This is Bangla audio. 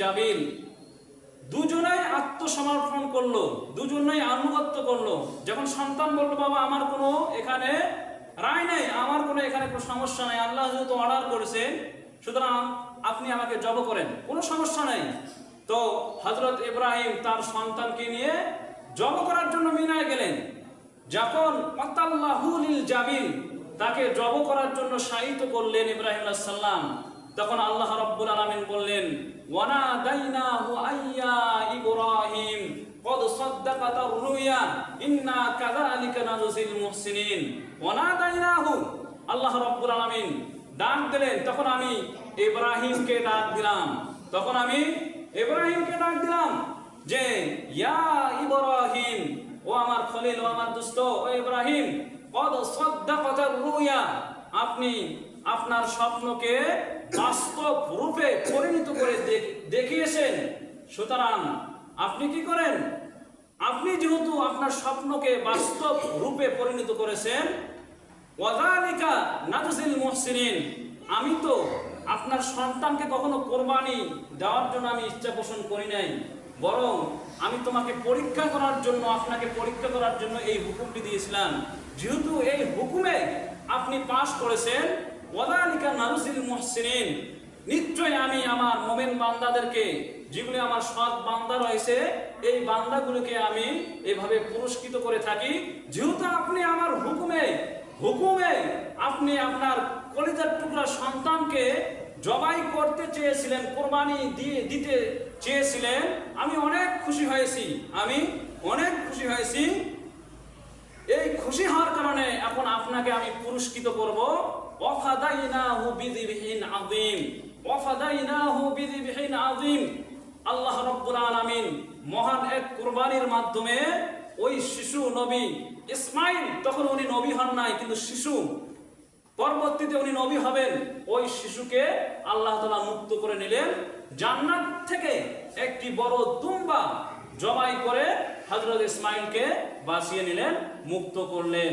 জাবিল দুজনেই আত্মসমর্পণ করল, দুজনেই আনুগত্য করল। যখন সন্তান বাবা, আমার কোনো এখানে রায় আমার কোনো এখানে কোনো সমস্যা আল্লাহ যেহেতু অর্ডার করেছেন, সুতরাং আপনি আমাকে জব করেন, কোনো সমস্যা নেই। তো হজরত ইব্রাহিম তার সন্তানকে নিয়ে জব করার জন্য মিনায় গেলেন। যখন অতাল্লাহুল জাবিল তাকে জব করার জন্য সাহিত্য করলেন ইব্রাহিম আলাইহিস সালাম তখন আল্লাহ রাব্বুল আলামিন বললেন ওয়ানা দাইনাহু আইয়া ইব্রাহিম قد صدقت الرؤيا إنا كذلك نجزي المحسنين وناديناه আল্লাহ রাব্বুল আলামিন ডাক দিলেন তখন আমি ইব্রাহিমকে ডাক দিলাম তখন আমি ইব্রাহিমকে ডাক দিলাম যে ইয়া ইব্রাহিম ও আমার খলিল ও আমার দুস্ত ও ইব্রাহিম কদ সদ্দাকতার রুয়া আপনি আপনার স্বপ্নকে বাস্তব রূপে পরিণত করে দেখিয়েছেন। সুতরাং আপনি কি করেন? আপনি যেহেতু আপনার স্বপ্নকে বাস্তব রূপে পরিণত করেছেন ওয়াজালিকা নাজজিল মুহসিনিন, আমি তো আপনার সন্তানকে কখনো কোরবানি দেওয়ার জন্য আমি ইচ্ছা পোষণ করি নাই, বরং আমি তোমাকে পরীক্ষা করার জন্য, আপনাকে পরীক্ষা করার জন্য এই হুকুমটি দিয়েছিলাম। যেহেতু এই হুকুমে আপনি পাশ করেছেন ওয়াজালিকা নাজজিল মুহসিনিন। নিশ্চয় আমি আমার মোমেন বান্দাদেরকে যেগুলি আমার সৎ বান্দা রয়েছে, এই বান্দাগুলোকে আমি এভাবে পুরস্কৃত করে থাকি। যেহেতু আপনি আমার হুকুমে হুকুমে আপনি আপনার কলিজার টুকরা সন্তানকে জবাই করতে চেয়েছিলেন, কোরবানি দিয়ে দিতে চেয়েছিলেন, আমি অনেক খুশি হয়েছি, আমি অনেক খুশি হয়েছি। এই খুশি হওয়ার কারণে এখন আপনাকে আমি পুরস্কৃত করব। ওয়াফাদাইনাহু বিযিবহিন আযীম, ওয়াফাদাইনাহু বিযিবহিন আযীম। আল্লাহ রাব্বুল আলামিন মহান এক কুরবানির মাধ্যমে ওই শিশু নবী ইসমাইল, তখন উনি নবী হন নাই, কিন্তু শিশু, পরবর্তীতে উনি নবী হবেন, ওই শিশুকে আল্লাহ তাআলা মুক্ত করে নিলেন, জান্নাত থেকে একটি বড় দুম্বা জবাই করে হযরত ইসমাইলকে বাঁচিয়ে নিলেন, মুক্ত করলেন।